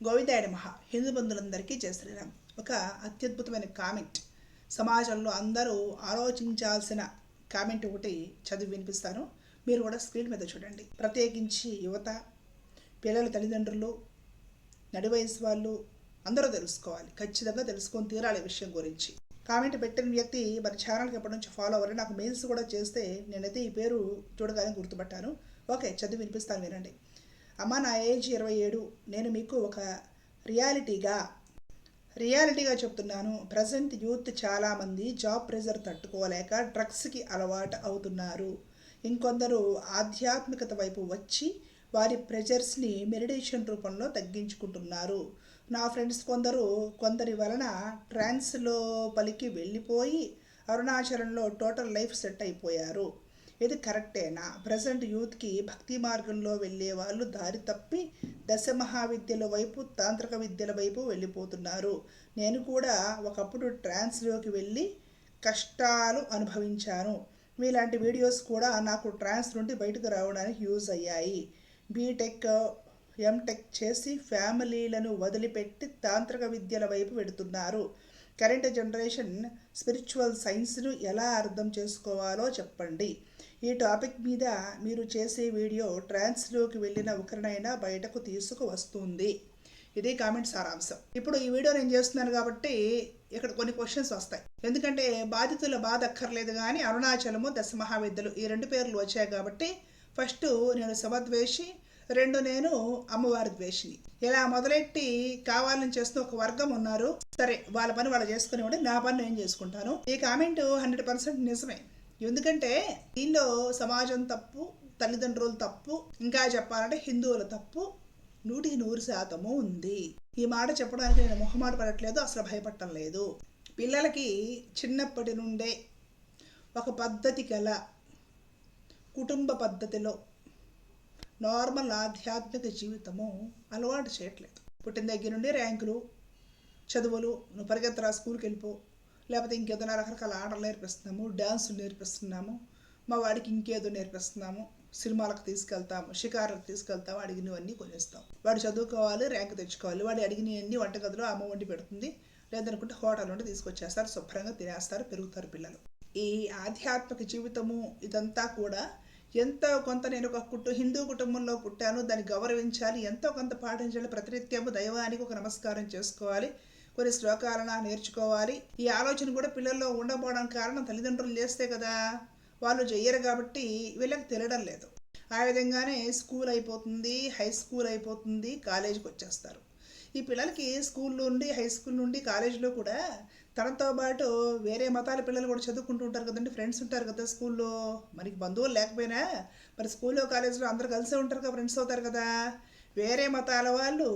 గోవిందాయ మహా హిందూ బంధువులందరికీ జయ శ్రీరామ్. ఒక అత్యద్భుతమైన కామెంట్. సమాజంలో అందరూ ఆలోచించాల్సిన కామెంట్ ఒకటి చదివి వినిపిస్తాను. మీరు కూడా స్క్రీన్ మీద చూడండి. ప్రత్యేకించి యువత పిల్లల తల్లిదండ్రులు నడి వయసు వాళ్ళు అందరూ తెలుసుకోవాలి. ఖచ్చితంగా తెలుసుకొని తీరాలి విషయం గురించి. కామెంట్ పెట్టిన వ్యక్తి మరి ఛానల్కి ఎప్పటి నుంచి ఫాలో అవ్వాలి నాకు మెయిల్స్ కూడా చేస్తే నేనైతే ఈ పేరు చూడగానే గుర్తుపట్టాను. ఓకే చదివి వినిపిస్తాను వినండి. అమ్మ నా ఏజ్ ఇరవై ఏడు. నేను మీకు ఒక రియాలిటీగా రియాలిటీగా చెప్తున్నాను. ప్రజెంట్ యూత్ చాలామంది జాబ్ ప్రెజర్ తట్టుకోలేక డ్రగ్స్కి అలవాటు అవుతున్నారు. ఇంకొందరు ఆధ్యాత్మికత వైపు వచ్చి వారి ప్రెజర్స్ని మెడిటేషన్ రూపంలో తగ్గించుకుంటున్నారు. నా ఫ్రెండ్స్ కొందరు కొందరి వలన ట్రాన్స్లో పలికి వెళ్ళిపోయి అరుణాచలంలో టోటల్ లైఫ్ సెట్ అయిపోయారు. ఇది కరెక్టేనా ప్రజెంట్ యూత్కి భక్తి మార్గంలో వెళ్ళే వాళ్ళు దారి తప్పి దశ మహావిద్యల వైపు తాంత్రిక విద్యల వైపు వెళ్ళిపోతున్నారు. నేను కూడా ఒకప్పుడు ట్రాన్స్లోకి వెళ్ళి కష్టాలు అనుభవించాను. మీలాంటి వీడియోస్ కూడా నాకు ట్రాన్స్ నుండి బయటకు రావడానికి యూజ్ అయ్యాయి. బీటెక్ ఎంటెక్ చేసి ఫ్యామిలీలను వదిలిపెట్టి తాంత్రిక విద్యల వైపు వెడుతున్నారు. కరెంట్ జనరేషన్ స్పిరిచువల్ సైన్స్ను ఎలా అర్థం చేసుకోవాలో చెప్పండి. ఈ టాపిక్ మీద మీరు చేసే వీడియో ట్రాన్స్లోకి వెళ్ళిన ఒకరినైనా బయటకు తీసుకువస్తుంది. ఇది కామెంట్ సారాంశం. ఇప్పుడు ఈ వీడియో నేను చేస్తున్నాను కాబట్టి ఇక్కడ కొన్ని క్వశ్చన్స్ వస్తాయి. ఎందుకంటే బాధితుల బాధ అక్కర్లేదు కానీ అరుణాచలము దశ మహావిద్యలు ఈ రెండు పేర్లు వచ్చాయి కాబట్టి ఫస్ట్ నేను శవద్వేషి రెండు నేను అమ్మవారి ద్వేషిని. ఇలా మొదలెట్టి కావాలని చేస్తూ ఒక వర్గం ఉన్నారు. సరే వాళ్ళ పని వాళ్ళు చేసుకునేవాడు నా పని నేను చేసుకుంటాను. ఈ కామెంట్ హండ్రెడ్ పర్సెంట్ నిజమే. ఎందుకంటే దీనిలో సమాజం తప్పు తల్లిదండ్రులు తప్పు ఇంకా చెప్పాలంటే హిందువుల తప్పు నూటికి నూరు శాతము ఉంది. ఈ మాట చెప్పడానికి నేను మొహమాట పడట్లేదు అసలు భయపడటం లేదు. పిల్లలకి చిన్నప్పటి నుండే ఒక పద్ధతి గల కుటుంబ పద్ధతిలో నార్మల్ ఆధ్యాత్మిక జీవితము అలవాటు చేయట్లేదు. పుట్టిన దగ్గర నుండి ర్యాంకులు చదువులు నువ్వు పరిగెత్తరా స్కూల్కి వెళ్ళిపో లేకపోతే ఇంకేదైనా రకరకాల ఆటలు నేర్పిస్తున్నాము డ్యాన్సులు నేర్పిస్తున్నాము మా వాడికి ఇంకేదో నేర్పిస్తున్నాము సినిమాలకు తీసుకెళ్తాము షికారులకు తీసుకెళ్తాము అడిగినవన్నీ కొనిస్తాం. వాడు చదువుకోవాలి ర్యాంక్ తెచ్చుకోవాలి. వాడు అడిగినవన్నీ వంటగదిలో అమ్మ వండి పెడుతుంది. లేదనుకుంటే హోటల్ నుండి తీసుకొచ్చేస్తారు శుభ్రంగా తినేస్తారు పెరుగుతారు పిల్లలు. ఈ ఆధ్యాత్మిక జీవితము ఇదంతా కూడా ఎంతో కొంత నేను ఒక కుటు హిందూ కుటుంబంలో పుట్టాను. దాన్ని గౌరవించాలి. ఎంతో కొంత పాటించాలి. ప్రతినిత్యము దైవానికి ఒక నమస్కారం చేసుకోవాలి. కొన్ని శ్లోకాలను నేర్చుకోవాలి. ఈ ఆలోచన కూడా పిల్లల్లో ఉండబోవడానికి కారణం తల్లిదండ్రులు చేస్తే కదా. వాళ్ళు చెయ్యరు కాబట్టి వీళ్ళకి తెలియడం లేదు. ఆ విధంగానే స్కూల్ అయిపోతుంది హై స్కూల్ అయిపోతుంది కాలేజీకి వచ్చేస్తారు. ఈ పిల్లలకి స్కూల్ నుండి హై స్కూల్ నుండి కాలేజీలో కూడా తనతో పాటు వేరే మతాల పిల్లలు కూడా చదువుకుంటూ ఉంటారు కదండి. ఫ్రెండ్స్ ఉంటారు కదా స్కూల్లో. మనకి బంధువులు లేకపోయినా మరి స్కూల్లో కాలేజీలో అందరు కలిసే ఉంటారు కదా ఫ్రెండ్స్ అవుతారు కదా. వేరే మతాల వాళ్ళు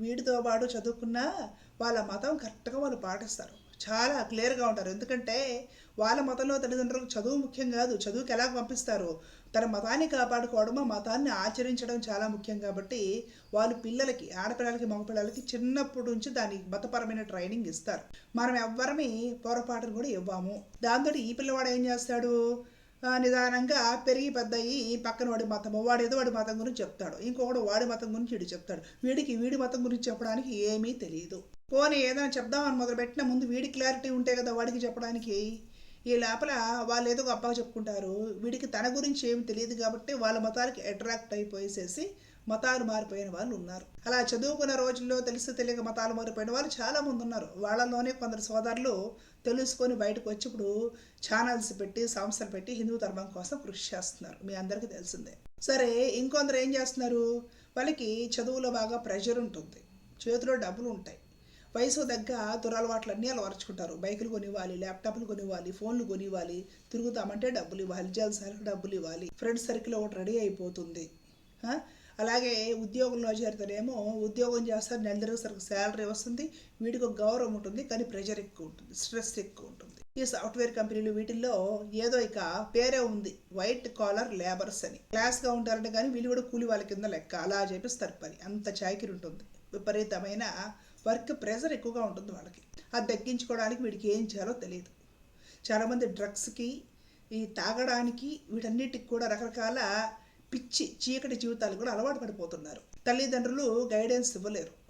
వీటితో పాటు చదువుకున్నా వాళ్ళ మతం కరెక్ట్గా వాళ్ళు పాటిస్తారు. చాలా క్లియర్గా ఉంటారు. ఎందుకంటే వాళ్ళ మతంలో తల్లిదండ్రులకు చదువు ముఖ్యం కాదు. చదువుకి ఎలా పంపిస్తారు? తన మతాన్ని కాపాడుకోవడం ఆ మతాన్ని ఆచరించడం చాలా ముఖ్యం కాబట్టి వాళ్ళు పిల్లలకి ఆడపిల్లలకి మగపిల్లలకి చిన్నప్పటి నుంచి దాని మతపరమైన ట్రైనింగ్ ఇస్తారు. మనం ఎవ్వరమి పొరపాటును కూడా ఇవ్వము. దాంతో ఈ పిల్లవాడు ఏం చేస్తాడు? నిదానంగా పెరిగి పెద్దయి పక్కన వాడి మతము వాడు ఏదో వాడి మతం గురించి చెప్తాడు. ఇంకొకడు వాడి మతం గురించి వీడు చెప్తాడు. వీడికి వీడి మతం గురించి చెప్పడానికి ఏమీ తెలియదు. పోనీ ఏదైనా చెప్దామని మొదలుపెట్టిన ముందు వీడి క్లారిటీ ఉంటే కదా వాడికి చెప్పడానికి. ఈ లోపల వాళ్ళు ఏదో గొప్పగా చెప్పుకుంటారు. వీడికి తన గురించి ఏమి తెలియదు కాబట్టి వాళ్ళ మతాలకి అట్రాక్ట్ అయిపోయేసేసి మతాలు మారిపోయిన వాళ్ళు ఉన్నారు. అలా చదువుకున్న రోజుల్లో తెలిసి తెలియక మతాలు మారిపోయిన వాళ్ళు చాలామంది ఉన్నారు. వాళ్ళలోనే కొందరు సోదరులు తెలుసుకొని బయటకు వచ్చి ఇప్పుడు ఛానల్స్ పెట్టి సంస్థలు పెట్టి హిందూ ధర్మం కోసం కృషి చేస్తున్నారు. మీ అందరికీ తెలిసిందే. సరే ఇంకొందరు ఏం చేస్తున్నారు? వాళ్ళకి చదువులో బాగా ప్రెషర్ ఉంటుంది. చేతిలో డబ్బులు ఉంటాయి. వయసు తగ్గ దురలవాట్లన్నీ అలవరుచుకుంటారు. బైకులు కొనివ్వాలి ల్యాప్టాప్లు కొనివ్వాలి ఫోన్లు కొనివ్వాలి తిరుగుతామంటే డబ్బులు ఇవ్వాలి జల్సాలకు డబ్బులు ఇవ్వాలి. ఫ్రెండ్స్ సర్కిల్ ఒకటి రెడీ అయిపోతుంది. అలాగే ఉద్యోగంలో చేరితేనేమో ఉద్యోగం చేస్తారు నెల తిరిగేసరికి శాలరీ వస్తుంది వీడికి ఒక గౌరవం ఉంటుంది కానీ ప్రెషర్ ఎక్కువ ఉంటుంది స్ట్రెస్ ఎక్కువ ఉంటుంది. ఈ సాఫ్ట్వేర్ కంపెనీలు వీటిల్లో ఏదో ఇక పేరే ఉంది వైట్ కాలర్ లేబర్స్ అని. క్లాస్గా ఉంటారంటే కానీ వీళ్ళు కూడా కూలి వాళ్ళ కింద లెక్క అలా చేపిస్తారు పని. అంత చాకిరి ఉంటుంది. విపరీతమైన వర్క్ ప్రెషర్ ఎక్కువగా ఉంటుంది వాళ్ళకి. అది తగ్గించుకోవడానికి వీడికి ఏం చేయాలో తెలియదు. చాలామంది డ్రగ్స్కి ఈ తాగడానికి వీటన్నిటికి కూడా రకరకాల పిచ్చి చీకటి జీవితాలు కూడా అలవాటు పడిపోతున్నారు. తల్లిదండ్రులు గైడెన్స్ ఇవ్వలేరు.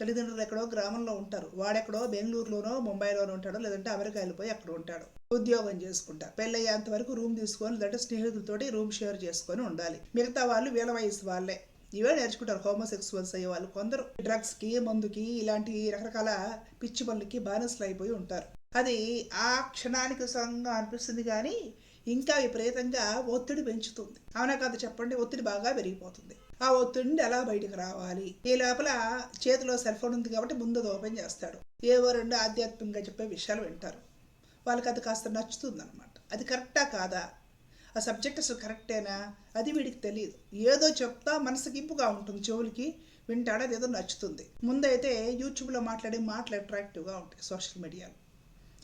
తల్లిదండ్రులు ఎక్కడో గ్రామంలో ఉంటారు. వాడెక్కడో బెంగళూరులోనో ముంబైలోనో ఉంటాడో లేదంటే అమెరికా వెళ్ళిపోయి అక్కడ ఉంటాడు. ఉద్యోగం చేసుకుంటా. పెళ్ళయ్యేంత వరకు రూమ్ తీసుకొని లేదంటే స్నేహితులతోటి రూమ్ షేర్ చేసుకొని ఉండాలి. మిగతా వాళ్ళు వీళ్ళ వయసు వాళ్ళే. ఇవే నేర్చుకుంటారు హోమోసెక్సువల్స్ అయ్యే వాళ్ళు. కొందరు డ్రగ్స్కి మందుకి ఇలాంటి రకరకాల పిచ్చి పనులకి బానిసలు అయిపోయి ఉంటారు. అది ఆ క్షణానికి సంగా అనిపిస్తుంది కానీ ఇంకా విపరీతంగా ఒత్తిడి పెంచుతుంది. అవునా కాదు చెప్పండి ఒత్తిడి బాగా పెరిగిపోతుంది. ఆ ఒత్తిడి నుండి ఎలా బయటకు రావాలి? ఈ లోపల చేతిలో సెల్ ఫోన్ ఉంది కాబట్టి ముందు అది ఓపెన్ చేస్తాడు. ఏవో రెండు ఆధ్యాత్మికంగా చెప్పే విషయాలు వింటారు. వాళ్ళకి అది కాస్త నచ్చుతుంది అనమాట అది కరెక్టా కాదా? ఆ సబ్జెక్ట్ అసలు కరెక్టేనా? అది వీడికి తెలియదు ఏదో చెప్తా మనసుకి ఇంపుగా ఉంటుంది చెవులకి వింటాడు అది ఏదో నచ్చుతుంది. ముందైతే యూట్యూబ్లో మాట్లాడే మాటలు అట్రాక్టివ్గా ఉంటాయి సోషల్ మీడియాలో.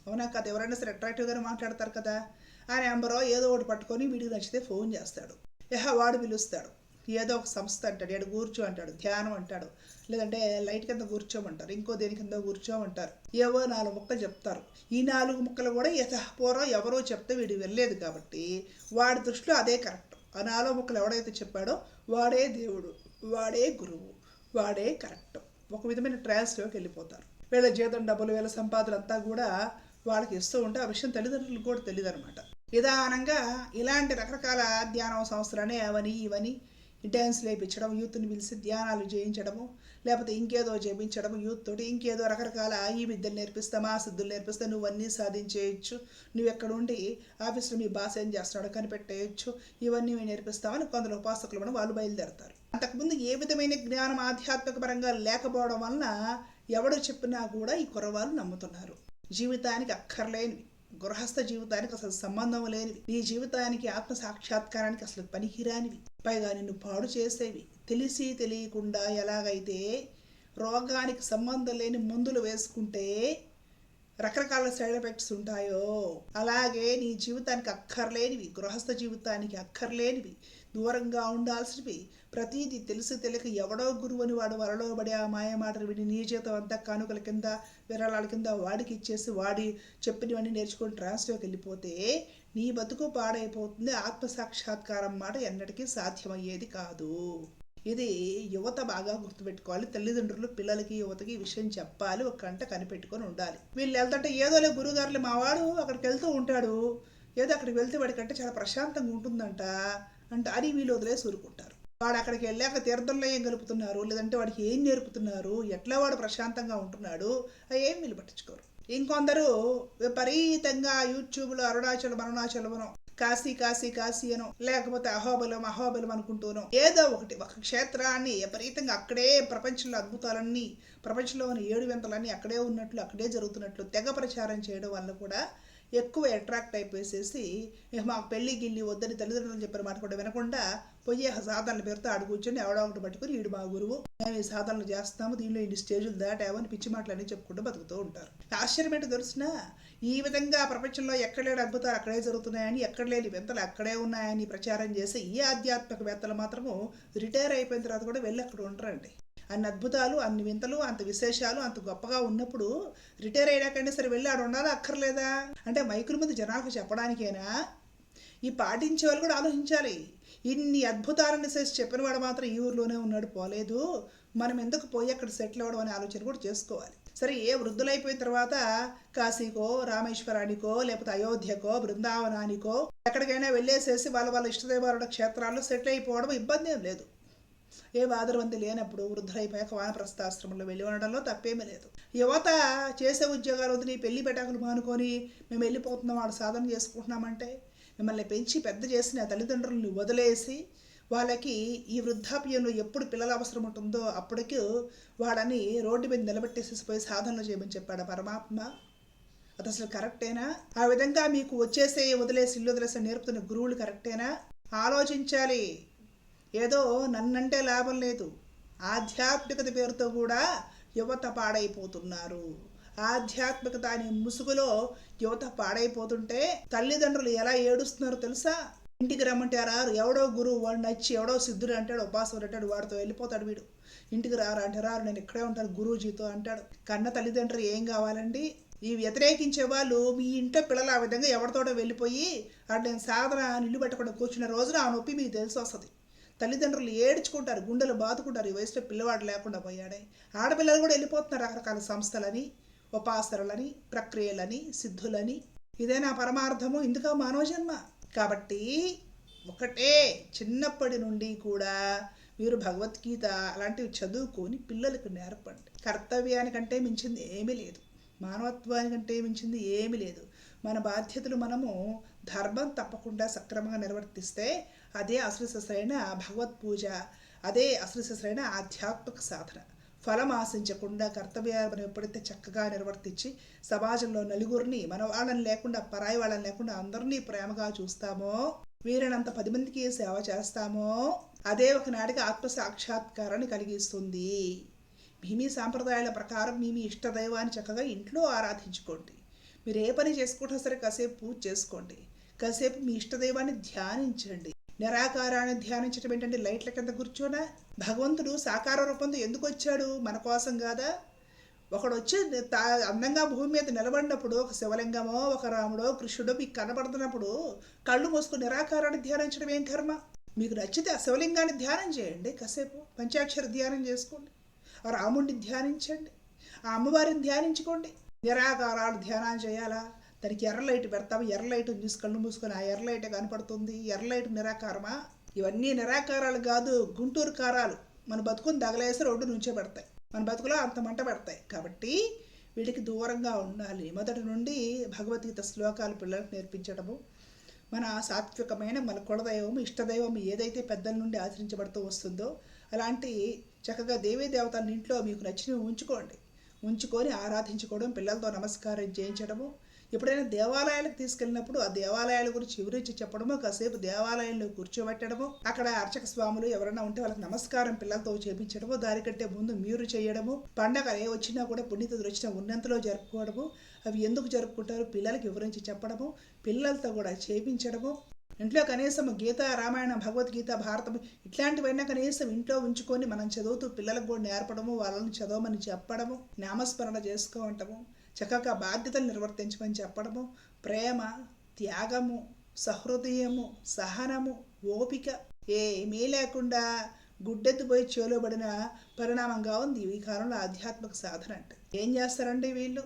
అవునా కదా? ఎవరైనా సరే అట్రాక్టివ్గానే మాట్లాడతారు కదా? ఆ నెంబరో ఏదో ఒకటి పట్టుకొని వీడికి నచ్చితే ఫోన్ చేస్తాడు. యహ వాడు పిలుస్తాడు. ఏదో ఒక సంస్థ అంటాడు ఎడు కూర్చో అంటాడు ధ్యానం అంటాడు. లేదంటే లైట్ కింద కూర్చోమంటారు ఇంకో దేని కింద కూర్చోమంటారు. ఏవో నాలుగు ముక్కలు చెప్తారు. ఈ నాలుగు ముక్కలు కూడా యథపూర్వం ఎవరో చెప్తే వీడు వెళ్ళలేదు కాబట్టి వాడి దృష్టిలో అదే కరెక్ట్. ఆ నాలుగు ముక్కలు ఎవడైతే చెప్పాడో వాడే దేవుడు వాడే గురువు వాడే కరెక్ట్. ఒక విధమైన ట్రాన్స్లోకి వెళ్ళిపోతారు. వీళ్ళ జీతం డబ్బులు వీళ్ళ సంపాదన అంతా కూడా వాళ్ళకి ఇస్తూ ఉంటే ఆ విషయం తల్లిదండ్రులకు కూడా తెలియదు అనమాట నిదానంగా ఇలాంటి రకరకాల ధ్యానం సంస్థలనే అవని ఇవని డ్యాన్స్ లేపించడం యూత్ని పిలిచి ధ్యానాలు చేయించడము లేకపోతే ఇంకేదో చేయించడము యూత్ తోటి ఇంకేదో రకరకాల ఈ విద్యలు నేర్పిస్తాం ఆ సిద్ధులు నేర్పిస్తే నువ్వు అన్నీ సాధించేయచ్చు. నువ్వు ఎక్కడ ఉండి ఆఫీస్లో మీ బాస్ ఏం చేస్తున్నాడు కనిపెట్టేయచ్చు. ఇవన్నీ మేము నేర్పిస్తామని కొందరు ఉపాసకులు మనం వాళ్ళు బయలుదేరతారు. అంతకుముందు ఏ విధమైన జ్ఞానం ఆధ్యాత్మిక పరంగా లేకపోవడం వలన ఎవడు చెప్పినా కూడా ఈ కుర్రవాళ్ళు నమ్ముతున్నారు. జీవితానికి అక్కర్లేనివి. గృహస్థ జీవితానికి అసలు సంబంధం లేనివి నీ జీవితానికి ఆత్మ సాక్షాత్కారానికి అసలు పనికిరానివి. పైగా నిన్ను పాడు చేసేవి. తెలిసి తెలియకుండా ఎలాగైతే రోగానికి సంబంధం లేని మందులు వేసుకుంటే రకరకాల సైడ్ ఎఫెక్ట్స్ ఉంటాయో అలాగే నీ జీవితానికి అక్కర్లేనివి. గృహస్థ జీవితానికి అక్కర్లేనివి. దూరంగా ఉండాల్సినవి. ప్రతీది తెలిసి తెలియక ఎవడో గురువుని వాడు వరలోబడి ఆ మాయమాటలు విని నీ జీతం అంతా కానుకల కింద విరాళాల కింద వాడికి ఇచ్చేసి వాడి చెప్పినవన్నీ నేర్చుకొని ట్రాన్స్లోకి వెళ్ళిపోతే నీ బతుకు పాడైపోతుంది. ఆత్మ సాక్షాత్కారం మాట ఎన్నటికీ సాధ్యమయ్యేది కాదు. ఇది యువత బాగా గుర్తుపెట్టుకోవాలి. తల్లిదండ్రులు పిల్లలకి యువతకి ఈ విషయం చెప్పాలి. ఒక కంట కనిపెట్టుకొని ఉండాలి. వీళ్ళు వెళ్తుంటే ఏదోలే గురుగారులు మావాడు అక్కడికి వెళ్తూ ఉంటాడు. ఏదో అక్కడికి వెళ్తే వాడికంటే చాలా ప్రశాంతంగా ఉంటుందంట. అంటే అని వీళ్ళు వదిలేసి ఊరుకుంటారు. వాడు అక్కడికి వెళ్ళాక తీర్థంలో ఏం గలుపుతున్నారు లేదంటే వాడికి ఏం నేర్పుతున్నారు ఎట్లా వాడు ప్రశాంతంగా ఉంటున్నాడు అవి ఏం వీళ్ళు పట్టించుకోరు. ఇంకొందరు విపరీతంగా యూట్యూబ్లో అరుణాచలం అరుణాచలమనో కాశీ కాశీ కాశీ అనో లేకపోతే అహోబలం అహోబలం అనుకుంటూనో ఏదో ఒకటి ఒక క్షేత్రాన్ని విపరీతంగా అక్కడే ప్రపంచంలో అద్భుతాలన్నీ ప్రపంచంలోని ఏడు వింతలన్నీ అక్కడే ఉన్నట్లు అక్కడే జరుగుతున్నట్లు తెగ ప్రచారం చేయడం వల్ల కూడా ఎక్కువ అట్రాక్ట్ అయిపోయేసేసి మాకు పెళ్ళి గిల్లి వద్దని తల్లిదండ్రులు చెప్పిన మాట కూడా వినకుండా పోయి ఆ సాధనల పేరుతో ఆడు కూర్చొని ఎవడో ఒకటి పట్టుకుని ఈడు మా గురువు మేము ఈ సాధనలు చేస్తాము దీనిలో ఇన్ని స్టేజులు దాటామని పిచ్చి మాటలన్నీ చెప్పుకుంటూ బతుకుతూ ఉంటారు. ఆశ్చర్యం ఏంటో తెలిసిన ఈ విధంగా ప్రపంచంలో ఎక్కడ లేని అద్భుతాలు అక్కడే జరుగుతున్నాయని ఎక్కడ లేని వింతలు అక్కడే ఉన్నాయని ప్రచారం చేసే ఈ ఆధ్యాత్మికవేత్తలు మాత్రము రిటైర్ అయిపోయిన తర్వాత కూడా వెళ్ళి అక్కడ ఉంటారండి. అన్ని అద్భుతాలు అన్ని వింతలు అంత విశేషాలు అంత గొప్పగా ఉన్నప్పుడు రిటైర్ అయ్యాకైనా సరే వెళ్ళి ఆడ ఉండాలా అక్కర్లేదా? అంటే మైకుల ముందు జనాలకు చెప్పడానికేనా? ఈ పాటించే వాళ్ళు కూడా ఆలోచించాలి. ఇన్ని అద్భుతాలను చేసి చెప్పిన వాడు మాత్రం ఈ ఊర్లోనే ఉన్నాడు పోలేదు. మనం ఎందుకు పోయి అక్కడ సెటిల్ అవ్వడం అనే ఆలోచన కూడా చేసుకోవాలి. సరే ఏ వృద్ధులైపోయిన తర్వాత కాశీకో రామేశ్వరానికో లేకపోతే అయోధ్యకో బృందావనానికో ఎక్కడికైనా వెళ్ళేసేసి వాళ్ళ వాళ్ళ ఇష్టదేవారుల క్షేత్రాల్లో సెటిల్ అయిపోవడం ఇబ్బంది ఏం లేదు. ఏ బాధరవంతి లేనప్పుడు వృద్ధులైపోయాక వానప్రస్థాశ్రమంలో వెళ్ళి ఉండడంలో తప్పేమీ లేదు. యువత చేసే ఉద్యోగాలు వదిలి పెళ్ళి పెటాకులు మానుకొని మేము వెళ్ళిపోతున్నాం వాడు సాధన చేసుకుంటున్నామంటే మిమ్మల్ని పెంచి పెద్ద చేసిన తల్లిదండ్రులను వదిలేసి వాళ్ళకి ఈ వృద్ధాప్యంలో ఎప్పుడు పిల్లల అవసరం ఉంటుందో అప్పటికి వాళ్ళని రోడ్డు మీద నిలబెట్టేసేసి పోయి సాధనలు చేయమని చెప్పాడు పరమాత్మ. అది అసలు కరెక్టేనా? ఆ విధంగా మీకు వచ్చేసే వదిలేసి ఇల్లు వదిలేసి నేర్పుతున్న గురువులు కరెక్టేనా? ఆలోచించాలి. ఏదో నన్నంటే లాభం లేదు. ఆధ్యాత్మికత పేరుతో కూడా యువత పాడైపోతున్నారు. ఆధ్యాత్మికత అనే ముసుగులో యువత పాడైపోతుంటే తల్లిదండ్రులు ఎలా ఏడుస్తున్నారో తెలుసా? ఇంటికి రమ్మంటే ఎవడో గురువు వాడు నచ్చి ఎవడో సిద్ధుడు అంటాడు ఉపాసకుడు అంటాడు వాడితో వెళ్ళిపోతాడు వీడు. ఇంటికి రారు అంటే రారు నేను ఇక్కడే ఉంటాను గురూజీతో అంటాడు. కన్న తల్లిదండ్రులు ఏం కావాలండి? ఈ వ్యతిరేకించే వాళ్ళు మీ ఇంట్లో పిల్లలు ఆ విధంగా ఎవరితోటో వెళ్ళిపోయి అటు నేను సాధన నిల్లు పెట్టకుండా కూర్చున్న రోజున ఆ నొప్పి మీకు తెలిసి వస్తుంది తల్లిదండ్రులు ఏడ్చుకుంటారు గుండెలు బాదుకుంటారు ఈ వయసులో పిల్లవాడు లేకుండా పోయాడే. ఆడపిల్లలు కూడా వెళ్ళిపోతున్నారు రకరకాల సంస్థలని ఉపాసనలని ప్రక్రియలని సిద్ధులని. ఇదే నా పరమార్థము ఇందుక మానవ జన్మ కాబట్టి ఒకటే చిన్నప్పటి నుండి కూడా మీరు భగవద్గీత అలాంటివి చదువుకొని పిల్లలకు నేర్పండి. కర్తవ్యానికంటే మించింది ఏమీ లేదు. మానవత్వానికంటే మించింది ఏమీ లేదు. మన బాధ్యతలు మనము ధర్మం తప్పకుండా సక్రమంగా నిర్వర్తిస్తే అదే అసలుసరైన భగవత్ పూజ అదే అసలుసరైన ఆధ్యాత్మిక సాధన. ఫలం ఆశించకుండా కర్తవ్యాలు మనం ఎప్పుడైతే చక్కగా నిర్వర్తించి సమాజంలో నలుగురిని మన వాళ్ళని లేకుండా పరాయి వాళ్ళని లేకుండా అందరినీ ప్రేమగా చూస్తామో వీరినంత పది మందికి సేవ చేస్తామో అదే ఒకనాటికి ఆత్మ సాక్షాత్కారాన్ని కలిగిస్తుంది. మీ మీ సాంప్రదాయాల ప్రకారం మీ మీ ఇష్టదైవాన్ని చక్కగా ఇంట్లో ఆరాధించుకోండి. మీరు ఏ పని చేసుకుంటా సరే కాసేపు పూజ చేసుకోండి. కాసేపు మీ ఇష్టదైవాన్ని ధ్యానించండి. నిరాకారాన్ని ధ్యానించడం ఏంటంటే లైట్ల కింద కూర్చోనా? భగవంతుడు సాకార రూపంతో ఎందుకు వచ్చాడు? మన కోసం కాదా? ఒకడు వచ్చి తా అందంగా భూమి మీద నిలబడినప్పుడు ఒక శివలింగమో ఒక రాముడో కృష్ణుడో మీకు కనబడుతున్నప్పుడు కళ్ళు మూసుకుని నిరాకారాన్ని ధ్యానించడం ఏం కర్మ? మీకు నచ్చితే ఆ శివలింగాన్ని ధ్యానం చేయండి కాసేపు. పంచాక్షర ధ్యానం చేసుకోండి. ఆ రాముడిని ధ్యానించండి. ఆ అమ్మవారిని ధ్యానించుకోండి. నిరాకారాలు ధ్యానం చేయాలా? దానికి ఎర్ర లైట్ పెడతాము ఎర్ర లైట్ చూసి కళ్ళు మూసుకొని ఆ ఎర్ర లైట్ కనపడుతుంది. ఎర్ర లైట్ నిరాకారమా? ఇవన్నీ నిరాకారాలు కాదు గుంటూరు కారాలు. మన బతుకుని దగలేసి రోడ్డు నుంచే పెడతాయి. మన బతుకులో అంత మంట పెడతాయి. కాబట్టి వీటికి దూరంగా ఉండాలి. మొదటి నుండి భగవద్గీత శ్లోకాలు పిల్లలకు నేర్పించడము. మన సాత్వికమైన మన కులదైవం ఇష్టదైవం ఏదైతే పెద్దల నుండి ఆచరించబడుతూ వస్తుందో అలాంటి చక్కగా దేవీ దేవతల ఇంట్లో మీకు నచ్చినవి ఉంచుకోండి. ఉంచుకొని ఆరాధించుకోవడం పిల్లలతో నమస్కారం చేయించడము. ఎప్పుడైనా దేవాలయాలకు తీసుకెళ్ళినప్పుడు ఆ దేవాలయాల గురించి వివరించి చెప్పడము కాసేపు దేవాలయంలో కూర్చోబెట్టడము అక్కడ అర్చక స్వాములు ఎవరైనా ఉంటే వాళ్ళకి నమస్కారం పిల్లలతో చేపించడము దానికంటే ముందు మీరు చేయడము పండగ ఏ వచ్చినా కూడా పుణ్యతిథులు వచ్చినా ఉన్నంతలో జరుపుకోవడము అవి ఎందుకు జరుపుకుంటారు పిల్లలకి వివరించి చెప్పడము పిల్లలతో కూడా చేపించడము ఇంట్లో కనీసం గీత రామాయణం భగవద్గీత భారతం ఇట్లాంటివైనా కనీసం ఇంట్లో ఉంచుకొని మనం చదువుతూ పిల్లలకు కూడా నేర్పడము వాళ్ళని చదవమని చెప్పడము నామస్మరణ చేసుకోవటము చక్కగా బాధ్యతలు నిర్వర్తించమని చెప్పడము ప్రేమ త్యాగము సహృదయము సహనము ఓపిక ఏమీ లేకుండా గుడ్డెత్తిపోయి చేలోబడిన పరిణామంగా ఉంది ఈ కాలంలో ఆధ్యాత్మిక సాధన అంటే. ఏం చేస్తారండి వీళ్ళు?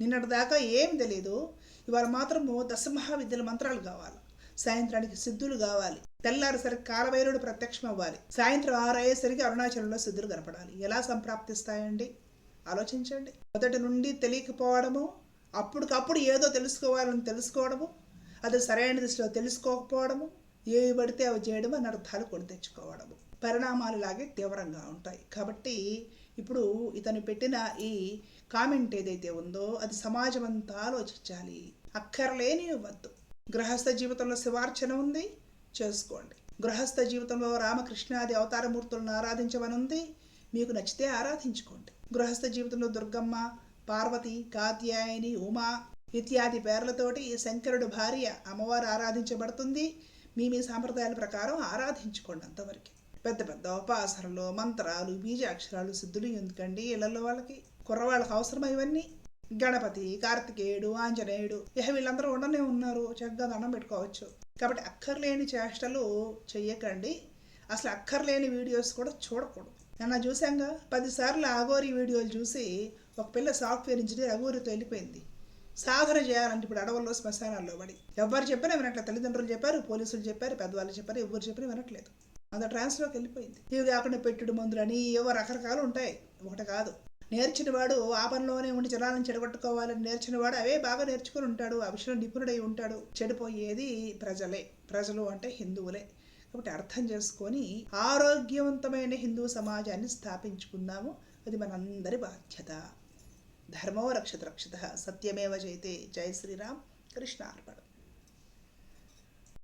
నిన్నటి దాకా ఏం తెలియదు ఇవాళ మాత్రము దశమహావిద్యల మంత్రాలు కావాలి. సాయంత్రానికి సిద్ధులు కావాలి. తెల్లారిసరికి కాలభైరుడు ప్రత్యక్షం అవ్వాలి సాయంత్రం ఆరు అయ్యేసరికి అరుణాచలంలో సిద్ధులు కనపడాలి. ఎలా సంప్రాప్తిస్తాయండి? ఆలోచించండి. మొదటి నుండి తెలియకపోవడము అప్పటికప్పుడు ఏదో తెలుసుకోవాలని తెలుసుకోవడము అది సరైన దిశలో తెలుసుకోకపోవడము ఏవి పడితే అవి చేయడం అని అర్థాలు కొని తెచ్చుకోవడము. పరిణామాలు లాగే తీవ్రంగా ఉంటాయి. కాబట్టి ఇప్పుడు ఇతను పెట్టిన ఈ కామెంట్ ఏదైతే ఉందో అది సమాజం అంతా ఆలోచించాలి. అక్కర్లేని వద్దు. గృహస్థ జీవితంలో శివార్చన ఉంది. చేసుకోండి. గృహస్థ జీవితంలో రామకృష్ణాది అవతారమూర్తులను ఆరాధించమని ఉంది మీకు నచ్చితే ఆరాధించుకోండి. గృహస్థ జీవితంలో దుర్గమ్మ పార్వతి కాత్యాయని ఉమా ఇత్యాది పేర్లతోటి శంకరుడు భార్య అమ్మవారు ఆరాధించబడుతుంది. మీ మీ సాంప్రదాయాల ప్రకారం ఆరాధించుకోండి అంతవరకు. పెద్ద పెద్ద ఉపాసనలు మంత్రాలు బీజాక్షరాలు సిద్ధులు ఎందుకండి ఇళ్ళలో వాళ్ళకి. కుర్రవాళ్ళకి అవసరం ఇవన్నీ? గణపతి కార్తికేయుడు ఆంజనేయుడు ఇహ వీళ్ళందరూ ఉండనే ఉన్నారు. చక్కగా దండం పెట్టుకోవచ్చు. కాబట్టి అక్కర్లేని చేష్టలు చెయ్యకండి. అసలు అక్కర్లేని వీడియోస్ కూడా చూడకూడదు. నిన్న చూసాంగా పదిసార్లు అగోరి వీడియోలు చూసి ఒక పిల్ల సాఫ్ట్వేర్ ఇంజనీర్ అగోరితో వెళ్ళిపోయింది. సాధన చేయాలంటే ఇప్పుడు అడవుల్లో శ్మశానాల్లో పడి. ఎవరు చెప్పినా వినట్లేదు. తల్లిదండ్రులు చెప్పారు పోలీసులు చెప్పారు పెద్దవాళ్ళు చెప్పారు ఎవరు చెప్పినా వినట్లేదు. అంత ట్రాన్స్లోకి వెళ్ళిపోయింది. ఇవి కాకుండా పెట్టుడు మందులని ఏవో రకరకాలు ఉంటాయి. ఒకటి కాదు. నేర్చినవాడు ఆపంలోనే ఉండి జనాలను చెడగొట్టుకోవాలని నేర్చినవాడు అవే బాగా నేర్చుకుని ఉంటాడు. ఆ విషయంలో నిపుణుడై ఉంటాడు. చెడిపోయేది ప్రజలే. ప్రజలు అంటే హిందువులే. కాబట్టి అర్థం చేసుకొని ఆరోగ్యవంతమైన హిందూ సమాజాన్ని స్థాపించుకుందాము. అది మనందరి బాధ్యత. ధర్మో రక్షత రక్షిత. సత్యమేవ జయతే. జై శ్రీరామ్. కృష్ణ అర్పణం.